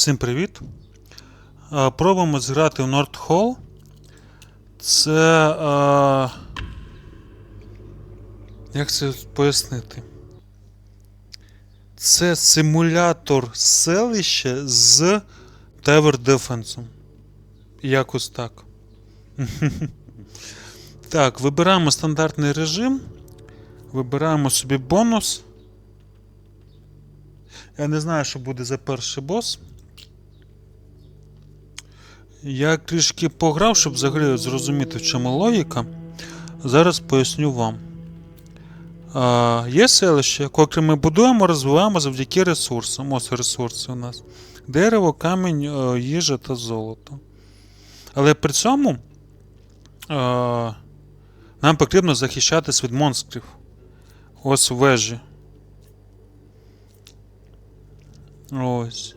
Всім привіт! Е, Пробуємо зіграти в Hall. Це. Е, як це пояснити? Це симулятор селища з Tower Defense. Якось так. Так, вибираємо стандартний режим. Вибираємо собі бонус. Я не знаю, що буде за перший бос. Я трішки пограв, щоб взагалі зрозуміти, в чому логіка. Зараз поясню вам. Є селище, коли ми будуємо, розвиваємо завдяки ресурсам. Ось ресурси у нас. Дерево, камінь, е, їжа та золото. Але при цьому е, нам потрібно захищатись від монстрів. Ось вежі. Ось.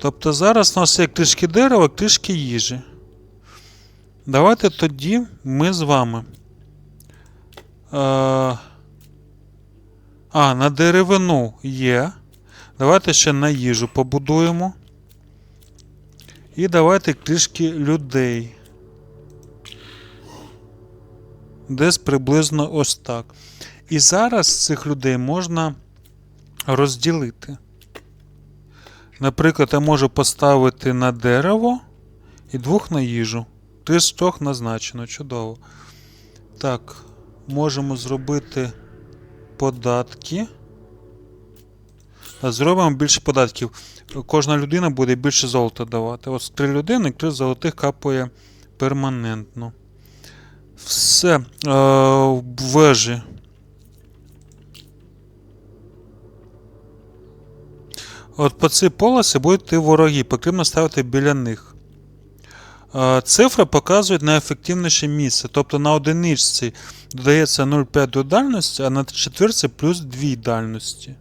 Тобто зараз у нас є трішки дерева, трішки їжі. Давайте тоді ми з вами. Е, а, на деревину є. Давайте ще на їжу побудуємо. І давайте трішки людей. Десь приблизно ось так. І зараз цих людей можна розділити. Наприклад, я можу поставити на дерево і двох на їжу. Три з трьох назначено. Чудово. Так, можемо зробити податки. Зробимо більше податків. Кожна людина буде більше золота давати. Ось три людини, три золотих капає перманентно. Все. Е, в вежі. От по цій полосі будуть йти вороги, потрібно ставити біля них. Цифри показують найефективніше місце. Тобто на одиничці додається 0,5 до дальності, а на четвірці плюс 2 дальності.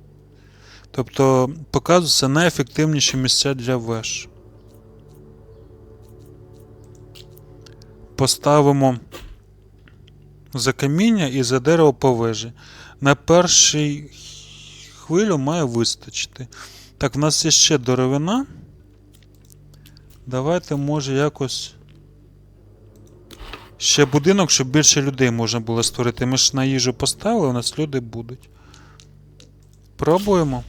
Тобто показуються найефективніші місця для веж. Поставимо за каміння і за дерево по вежі. На першій хвилю має вистачити. Так, в нас є ще деревина. Давайте, може, якось. Ще будинок, щоб більше людей можна було створити. Ми ж на їжу поставили, у нас люди будуть. Пробуємо.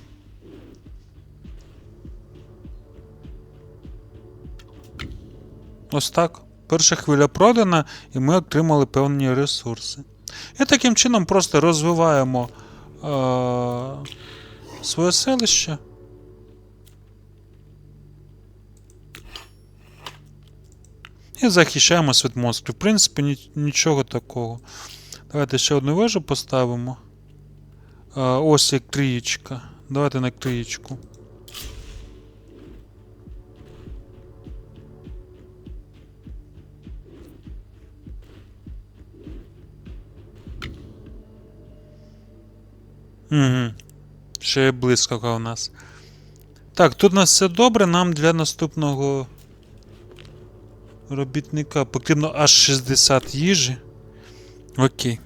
Ось так. Перша хвиля продана, і ми отримали певні ресурси. І таким чином просто розвиваємо е- своє селище. І захищаємось від монстрів. В принципі, нічого такого. Давайте ще одну вежу поставимо. Ось як крієчка. Давайте на крієчку. Угу. Ще блискавка у нас. Так, тут у нас все добре. Нам для наступного робітника потрібно аж 60 їжі. Окей.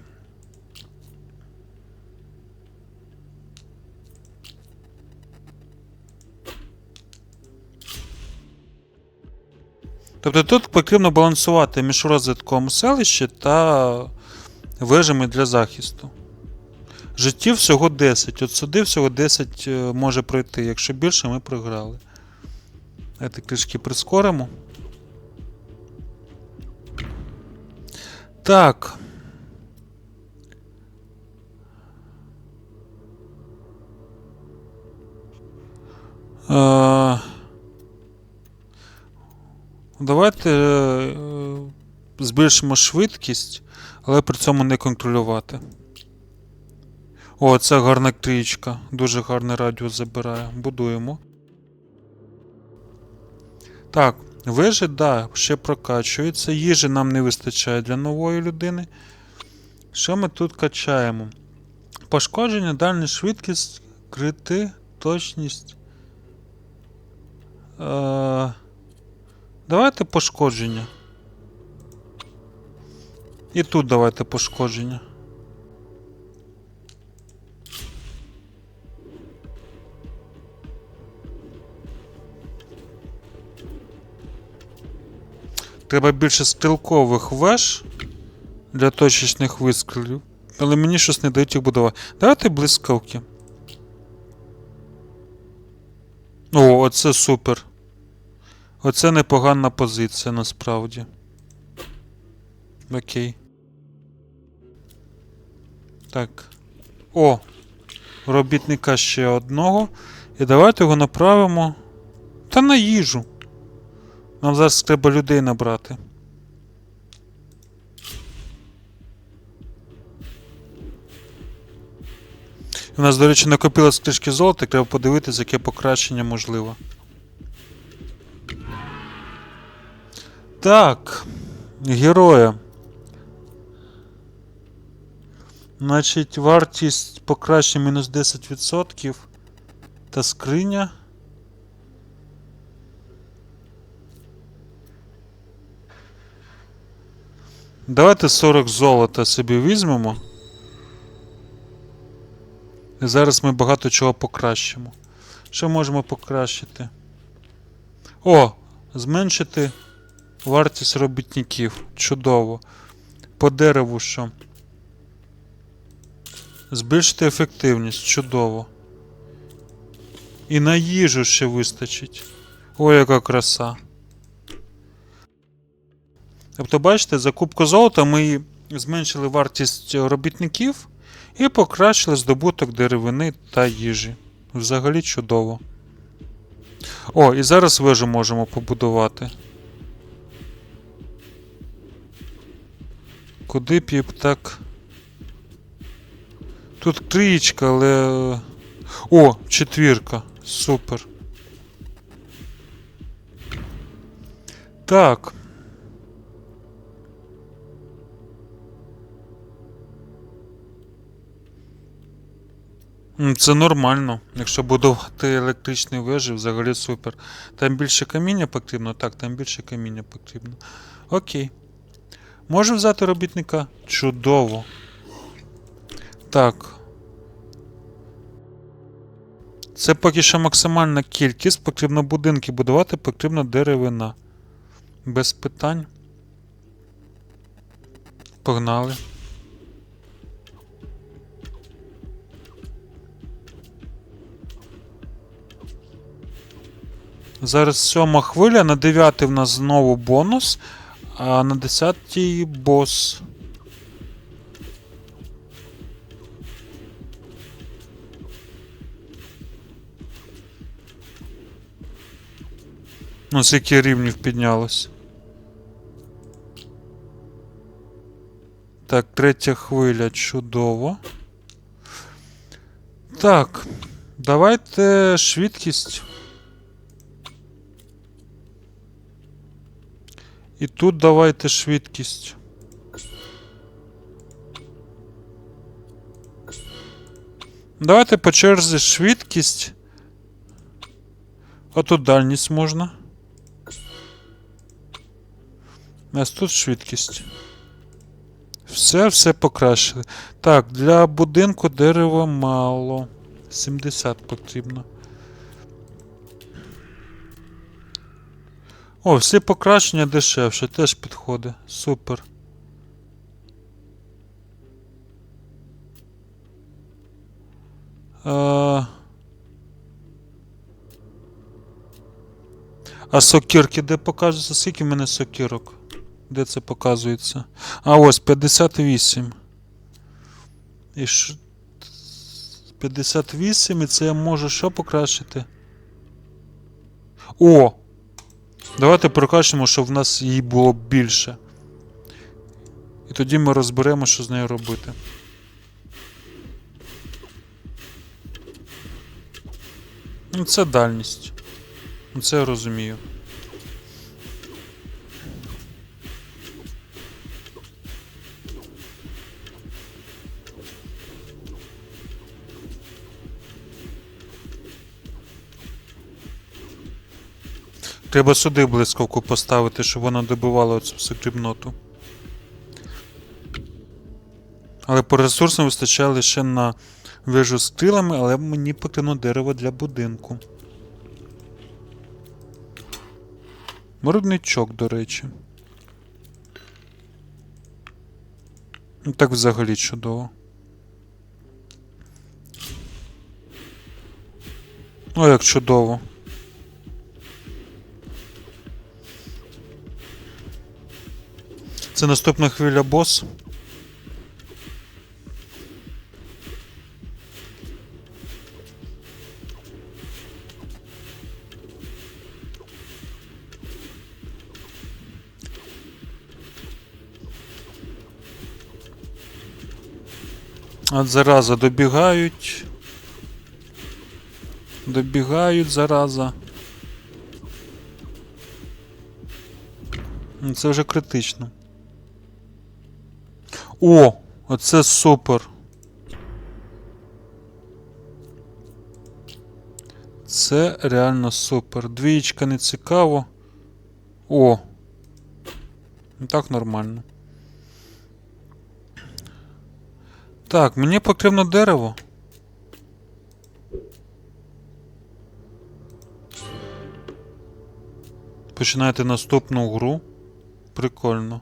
Тобто тут потрібно балансувати між розвитком селища та вежами для захисту. Життів всього 10. От сюди всього 10 е, може пройти. Якщо більше, ми програли. Давайте трішки прискоримо. Так. Давайте е, збільшимо швидкість, але при цьому не контролювати. О, це гарна трічка. Дуже гарний радіус забирає. Будуємо. Так, вежі, да, ще прокачується. Їжі нам не вистачає для нової людини. Що ми тут качаємо? Пошкодження, дальня швидкість, крити, точність. Е, Давайте пошкодження. І тут давайте пошкодження. Треба більше стрілкових веж для точечних вистрілів. Але мені щось не дають їх будувати. Давайте блискавки. О, оце супер. Оце непогана позиція насправді. Окей. Так. О! Робітника ще одного. І давайте його направимо. Та на їжу. Нам зараз треба людей набрати. У нас, до речі, накопилось трішки золота, треба подивитися, яке покращення можливо. Так. Героя. Значить, вартість покращення мінус 10%. Та скриня. Давайте 40 золота собі візьмемо. І зараз ми багато чого покращимо. Що можемо покращити? О! Зменшити вартість робітників. Чудово. По дереву що? Збільшити ефективність. Чудово. І на їжу ще вистачить. Ой, яка краса. Тобто, бачите, за кубку золота ми зменшили вартість робітників і покращили здобуток деревини та їжі. Взагалі чудово. О, і зараз вежу можемо побудувати. Куди б так. Тут трієчка, але. О, четвірка. Супер. Так. Це нормально. Якщо будувати електричні вежі, взагалі супер. Там більше каміння потрібно? Так, там більше каміння потрібно. Окей. Можу взяти робітника? Чудово. Так. Це поки що максимальна кількість. Потрібно будинки будувати, потрібна деревина. Без питань. Погнали. Зараз сьома хвиля, на 9 в нас знову бонус, а на 10 бос. Ну, скільки рівнів піднялось. Так, третя хвиля, чудово. Так, давайте швидкість. І тут давайте швидкість. Давайте по черзі швидкість. А тут дальність можна. У нас тут швидкість. Все, все покращили. Так, для будинку дерева мало. 70 потрібно. О, всі покращення дешевше, теж підходить. Супер. А, а сокирки де показується? Скільки в мене сокирок? Де це показується? А ось 58. І ш... 58 і це я можу що покращити? О! Давайте прокачемо, щоб в нас її було більше. І тоді ми розберемо, що з нею робити. Ну, це дальність. Ну, Це я розумію. Треба сюди блискавку поставити, щоб вона добивала оцю всю дрібноту. Але по ресурсам вистачає лише на вежу з тилами, але мені потрібно дерево для будинку. Мородничок, до речі. Ну Так взагалі чудово. О, як чудово. Це наступна хвиля бос. От зараза добігають. Добігають зараза. Це вже критично. О! Оце супер. Це реально супер. Двієчка не цікаво. О! Так нормально. Так, мені потрібно дерево. Починаєте наступну гру. Прикольно.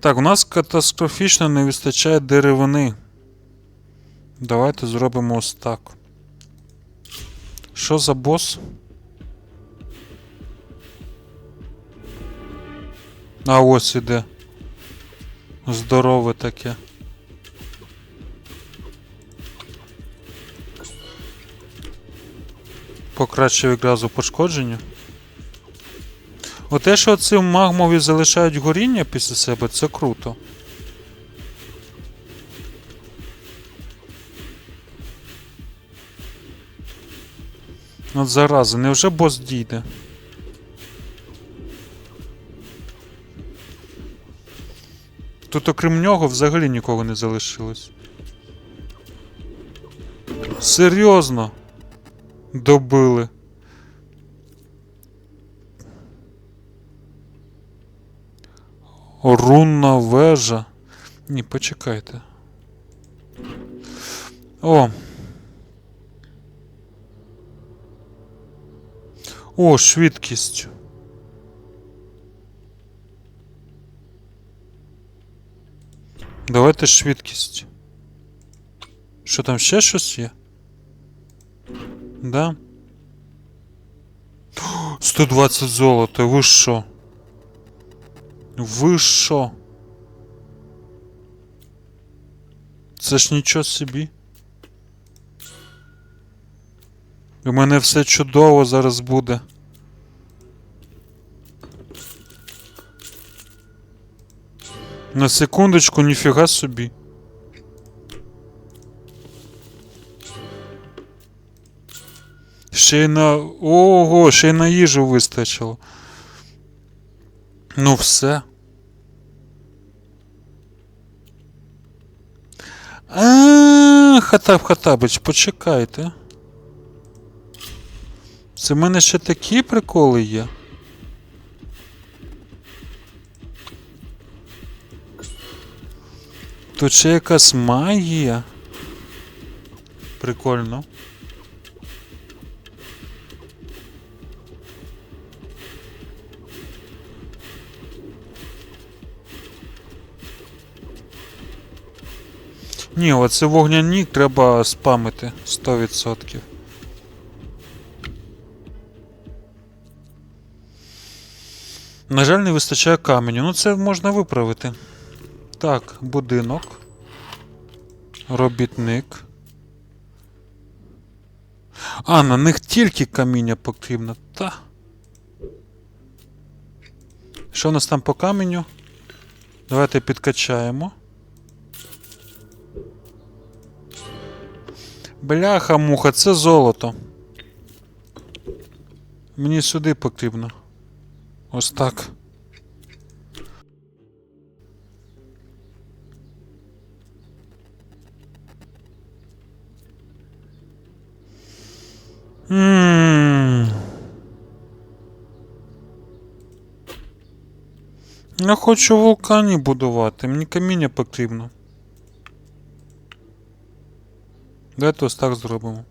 Так, у нас катастрофічно не вистачає деревини. Давайте зробимо ось так. Що за бос? А ось іде. Здорове таке. Покращив відразу пошкодження. Оте, що ці магмові залишають горіння після себе, це круто. От зараза, невже бос дійде? Тут окрім нього взагалі нікого не залишилось. Серйозно? Добили. Рунна вежа. Ні, почекайте. О. О, швидкість. Давайте швидкість. Що там ще щось є? Да? 120 золота, ви що? Ви що? Це ж нічого собі. У мене все чудово зараз буде. На секундочку, ніфіга собі. Ще й на. Ого, ще й на їжу вистачило. Ну все. А, Хатаб Хатабич, почекайте. Це в мене ще такі приколи є. Тут ще якась магія. Прикольно. Ні, оце вогняні треба спамити 100%. На жаль, не вистачає каменю. Ну це можна виправити. Так, будинок. Робітник. А, на них тільки каміння потрібно. Та. Що у нас там по каменю? Давайте підкачаємо. Бляха муха, це золото. Мені сюди потрібно. Ось так. Ммм. Я хочу вулкані будувати, мені каміння потрібно. Давайте ось так зробимо.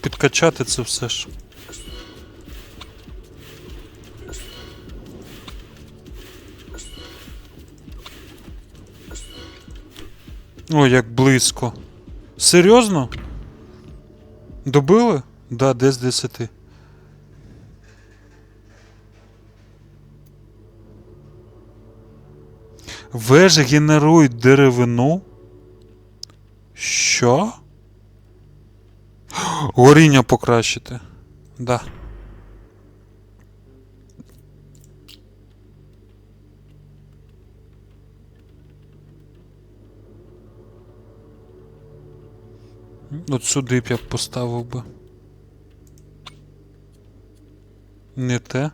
Підкачати це все ж. О, як близько. Серйозно? Добили? Да, з 10. Вежі генерують деревину. Що? Горіння покращити. Да. От сюди б я поставив би. Не те.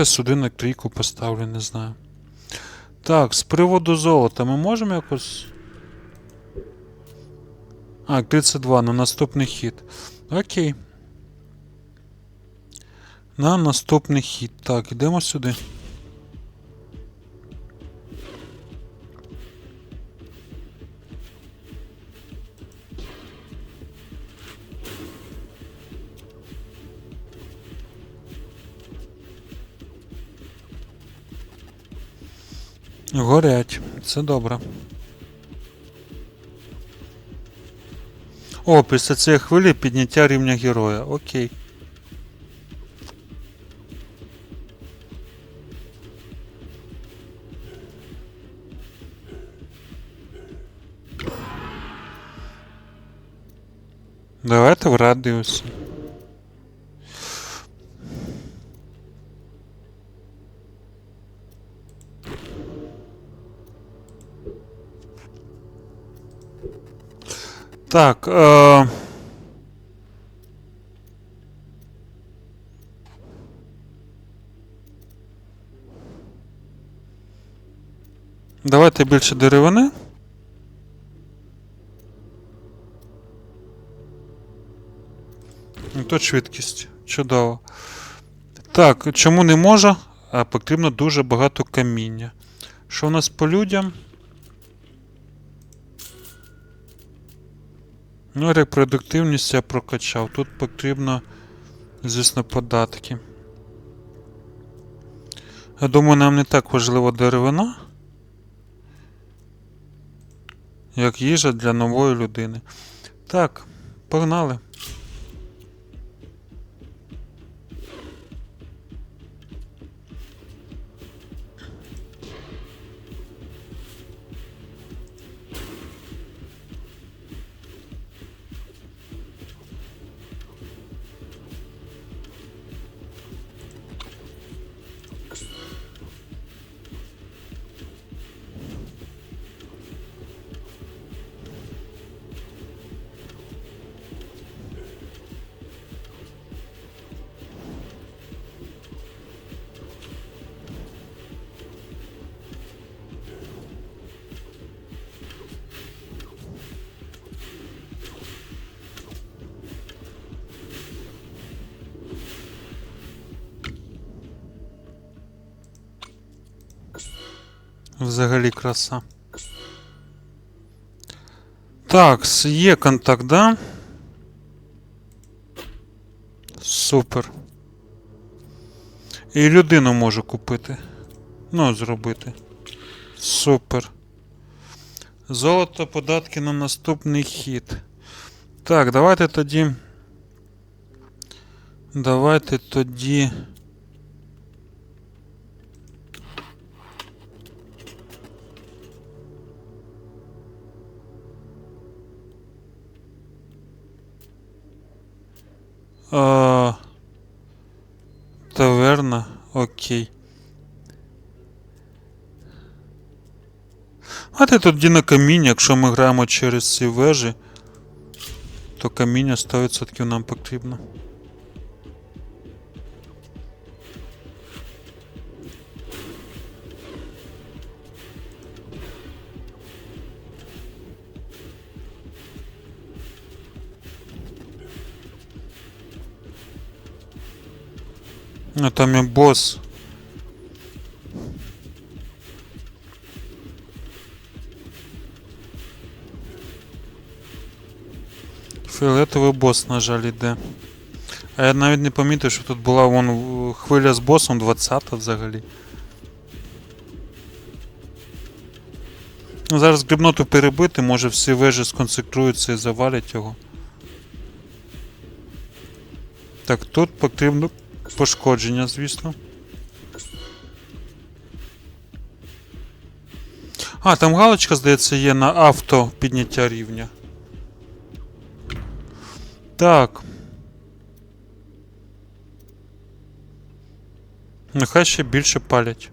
Давайте сюди на трійку поставлю, не знаю. Так, з приводу золота ми можемо якось. А, 32 на наступний хід. Окей. На наступний хід. Так, йдемо сюди. Горять, це добре. О, після цієї хвилі підняття рівня героя. Окей. Давайте в радіусі. Так. Е... Давайте більше деревини. І Тут швидкість. Чудово. Так, чому не можу? А потрібно дуже багато каміння. Що у нас по людям? Ну, репродуктивність я прокачав. Тут потрібно, звісно, податки. Я думаю, нам не так важлива деревина, як їжа для нової людини. Так, погнали. Взагалі краса. Так, є контакт, да? Супер. І людину можу купити. Ну, зробити. Супер. Золото, податки на наступний хід. Так, давайте тоді. Давайте тоді. А, таверна, окей. А ти тоді на каміння, якщо ми граємо через ці вежі, то каміння 100% нам потрібно. А там і бос. Фіолетовий бос, на жаль. А я навіть не помітив, що тут була вон е, хвиля з босом 20 взагалі. Ну, зараз грибноту перебити, може всі вежі сконцентруються і завалять його. Так, тут потрібно пошкодження, звісно. А, там галочка, здається, є на авто підняття рівня. Так. Нехай ще більше палять.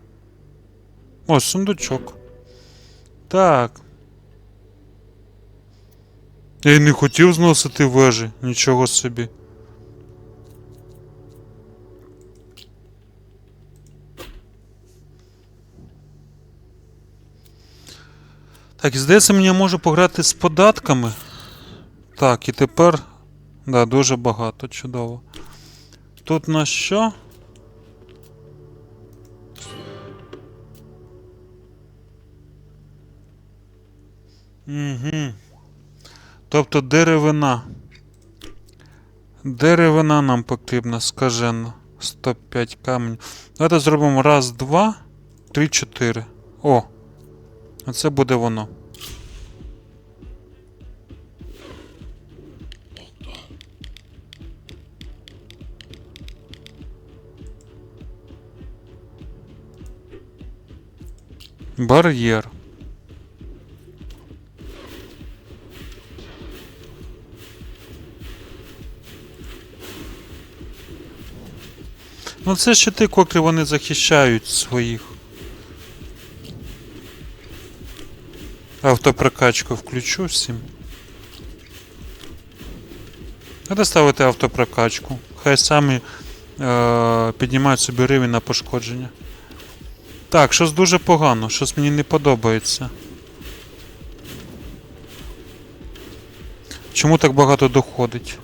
О, сундучок. Так. Я й не хотів зносити вежі, нічого собі. Так, і здається, мені можу пограти з податками. Так, і тепер. Да, дуже багато, чудово. Тут на що? Угу. Тобто деревина. Деревина нам потрібна, скажено. 105 каменів. Давайте зробимо раз, два, три, чотири. О! Оце буде воно. Бар'єр. Ну це щити, котрі вони захищають своїх. Автопрокачку включу всім. Треба ставити автопрокачку. Хай самі е- піднімають собі рівень на пошкодження. Так, щось дуже погано, щось мені не подобається. Чому так багато доходить?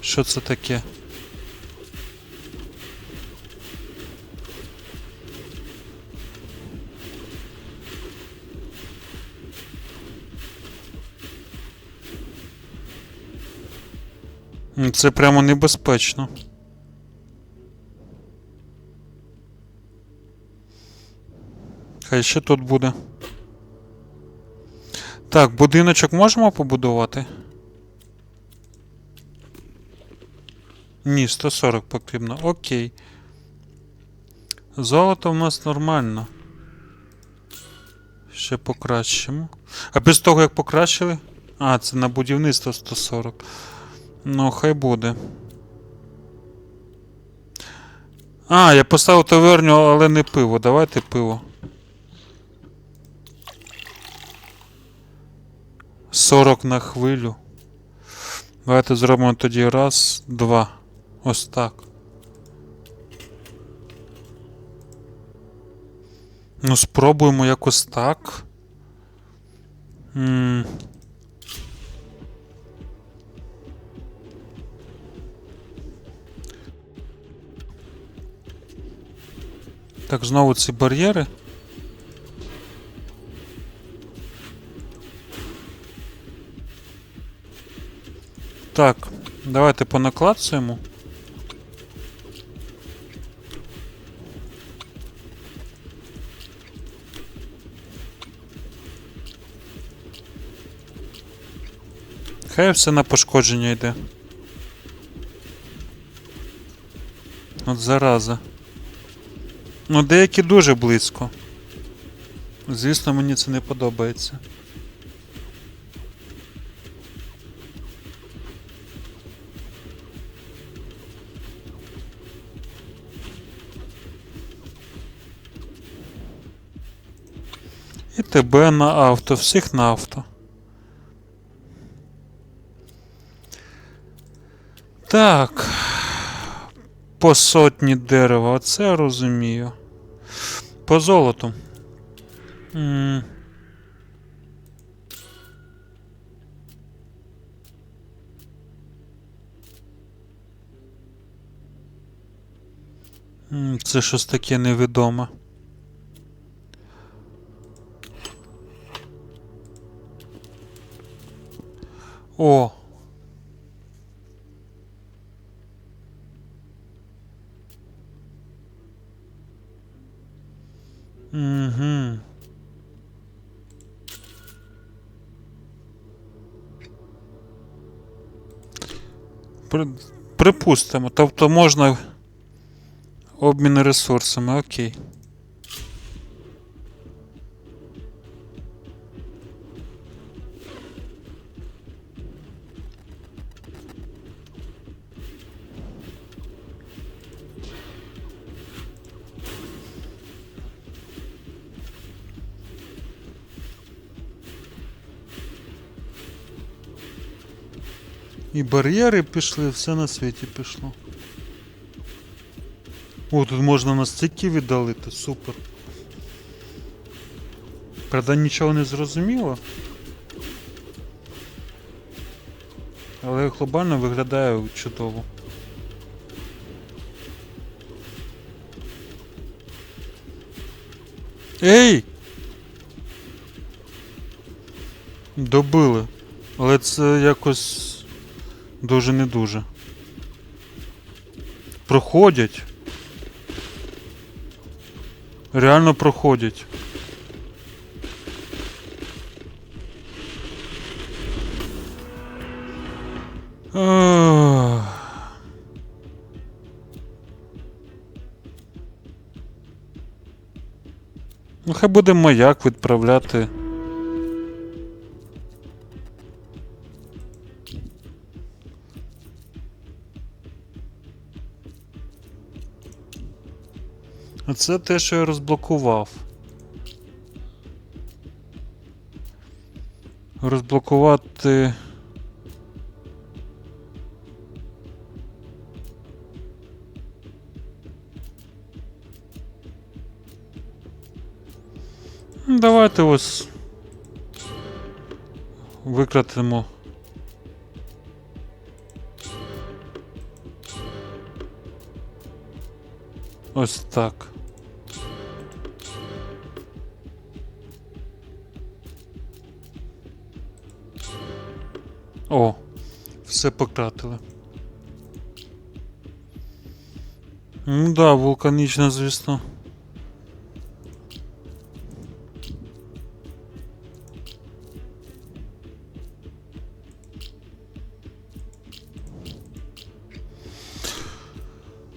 Що це таке? Це прямо небезпечно. Хай ще тут буде. Так, будиночок можемо побудувати? Ні, 140 потрібно. Окей. Золото в нас нормально. Ще покращимо. А без того як покращили? А, це на будівництво 140. Ну, хай буде. А, я поставив таверню, але не пиво. Давайте пиво. 40 на хвилю. Давайте зробимо тоді раз, два. Ось так. Ну, спробуємо якось так. М. Так, знову ці бар'єри. Так, давайте понаклацуємо. Хай все на пошкодження йде. От зараза. Ну, деякі дуже близько. Звісно, мені це не подобається. І тебе на авто, всіх на авто. Так. По сотні дерева, оце розумію. По золоту. М. М, Це щось таке невідоме. О. Угу. При, припустимо, тобто можна обмін ресурсами, окей. І бар'єри пішли, все на світі пішло. О, тут можна настільки віддалити, супер. Правда, нічого не зрозуміло. Але глобально виглядає чудово. Ей! Добили. Але це якось дуже не дуже. Проходять. Реально проходять. Ну, хай буде маяк відправляти. А це те, що я розблокував. Розблокувати. Ну, Давайте ось викратимо. Ось так. Все пократили. Ну да, вулканічно, звісно.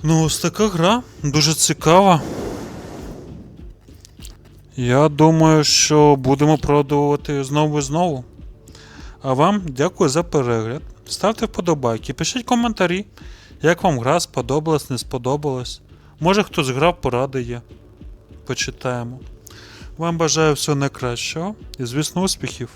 Ну, ось така гра, дуже цікава. Я думаю, що будемо продовжувати знову і знову. А вам дякую за перегляд. Ставте вподобайки, пишіть коментарі, як вам гра сподобалась, не сподобалась. Може хтось грав, поради є. Почитаємо. Вам бажаю всього найкращого і, звісно, успіхів!